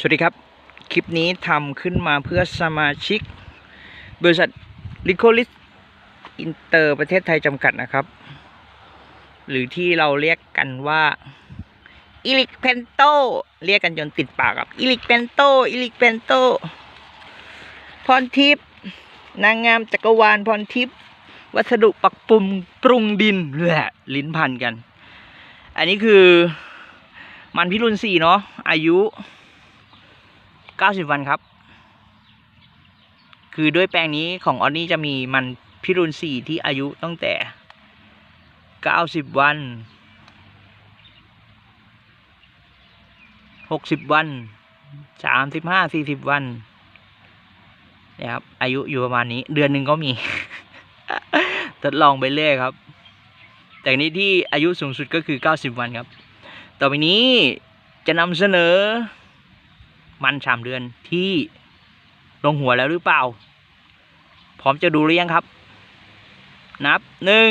สวัสดีครับ คลิปนี้ทำขึ้นมาเพื่อสมาชิก บริษัทลิโคลิสอินเตอร์ประเทศไทยจำกัดนะครับ หรือที่เราเรียกกันว่าอิลิกเพนโตเรียกกันจนติดปากครับอิลิกเพนโตอิลิกเพนโตพรทิพย์นางงามจักรวาลพรทิพย์วัสดุปักปุ่มปรุงดินแหละลิ้นพันกัน อันนี้คือมันพิรุณสี่เนาะอายุ 90 วันครับ คือด้วยแปลงนี้ของออนนี่จะมีมันพิรุณสี่ที่อายุตั้งแต่ 90 วัน 60 วัน 35 40 วันนี่ยครับอายุอยู่ประมาณนี้ เดือนหนึ่งก็มี ทดลองไปเรื่อยครับ แต่นี้ที่อายุสูงสุดก็คือ 90 วันครับ ต่อไปนี้จะนำเสนอ มันสามเดือนที่ลงหัวแล้วหรือเปล่า พร้อมจะดูหรือยังครับ นับหนึ่ง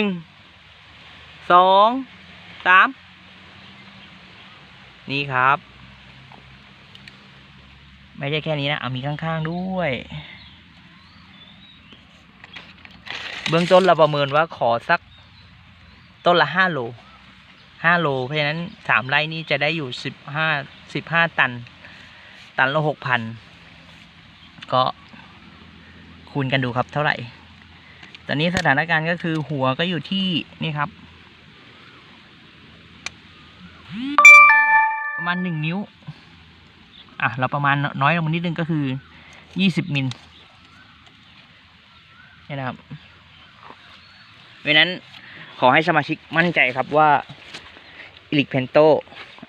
สองสามนี่ครับ ไม่ใช่แค่นี้นะเอามีข้างๆด้วย เบื้องต้นเราประเมินว่าขอสักต้นละห้าโลห้าโล เพราะฉะนั้นสามไร่นี่จะได้อยู่สิบห้าสิบห้าตัน ตันละหกพันก็คูณกันดูครับเท่าไหร่ ตอนนี้สถานการณ์ก็คือหัวก็อยู่ที่นี่ครับ ประมาณหนึ่งนิ้ว อะ เราประมาณน้อยลงนิดนึงก็คือยี่สิบมิลนี่นะครับเพราะนั้นขอให้สมาชิกมั่นใจครับว่าอิลิกเพนโต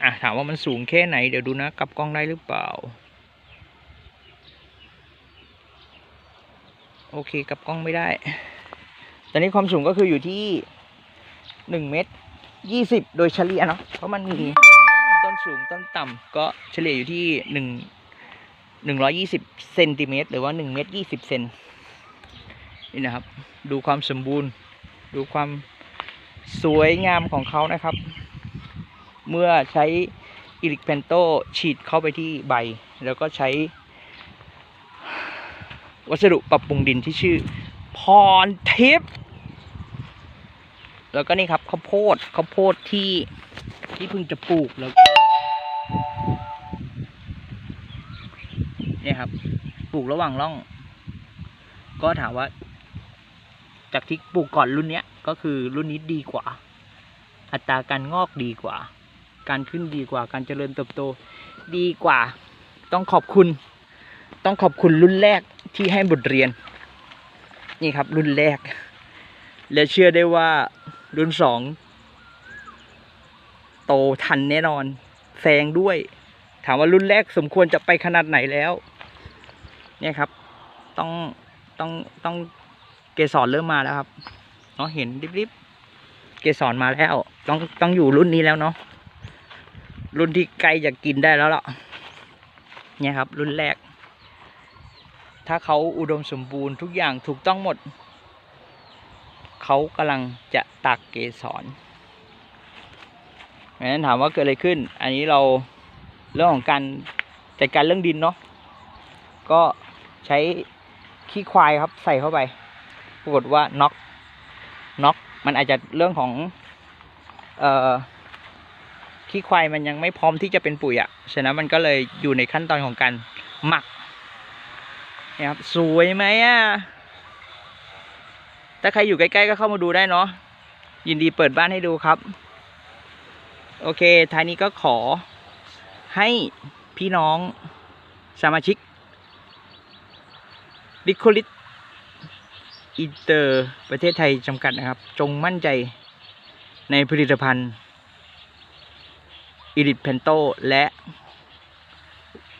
อะถามว่ามันสูงแค่ไหน เดี๋ยวดูนะกลับกล้องได้หรือเปล่า โอเคกลับกล้องไม่ได้ ตอนนี้ความสูงก็คืออยู่ที่หนึ่งเมตรยี่สิบโดยเฉลี่ยเนาะเพราะมันมีต้นสูงต้นต่ำก็เฉลี่ยอยู่ที่หนึ่งหนึ่งร้อยี่สิบเซนติเมตรหรือว่าหนึ่งเมตรยี่สิบเซนนี่นะครับ ดูความสมบูรณ์ ดูความสวยงามของเขานะครับ เมื่อใช้อิริกเพนโตฉีดเข้าไปที่ใบ แล้วก็ใช้ วัสดุปรับปรุงดินที่ชื่อพรทิพย์แล้วก็นี่ครับข้าวโพดข้าวโพดที่ที่เพิ่งจะปลูกแล้วก็เนี่ยครับ ปลูกระหว่างร่อง ก็ถามว่า จากที่ปลูกก่อนรุ่นเนี้ย ก็คือรุ่นนี้ดีกว่า อัตราการงอกดีกว่า การขึ้นดีกว่าการเจริญเติบโตดีกว่า ต้องขอบคุณ ต้องขอบคุณรุ่นแรกที่ให้บทเรียน นี่ครับรุ่นแรก และเชื่อได้ว่ารุ่นสองโตทันแน่นอนแซงด้วย ถามว่ารุ่นแรกสมควรจะไปขนาดไหนแล้ว เนี่ยครับ ต้องต้องต้องเกสรเริ่มมาแล้วครับเนาะเห็นริบๆเกสรมาแล้ว ต้องต้องอยู่รุ่นนี้แล้วเนาะ รุ่นที่ใกล้จะกินได้แล้วล่ะเนี่ยครับ รุ่นแรก ถ้าเขาอุดมสมบูรณ์ทุกอย่างถูกต้องหมด เขากำลังจะตักเกสรดังนั้นถามว่าเกิดอะไรขึ้น อันนี้เราเรื่องของการจัดการเรื่องดินเนาะก็ใช้ขี้ควายครับใส่เข้าไป ปรากฏว่าน็อกน็อกมันอาจจะเรื่องของ เอ่อ ขี้ควายมันยังไม่พร้อมที่จะเป็นปุ๋ยอะ่ะ ฉะนั้นมันก็เลยอยู่ในขั้นตอนของการหมักนี่ยครับสวยไหมอะ ถ้าใครอยู่ใกล้ๆก็เข้ามาดูได้เนาะ ยินดีเปิดบ้านให้ดูครับ โอเค ท้ายนี้ก็ขอให้พี่น้องสมาชิกดิโคลิตอินเตอร์ประเทศไทยจำกัดนะครับ จงมั่นใจในผลิตภัณฑ์ อิริทเพนโตและ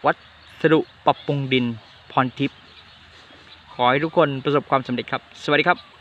วัสดุปรับปรุงดินพรทิพย์ขอให้ทุกคนประสบความสำเร็จครับ สวัสดีครับ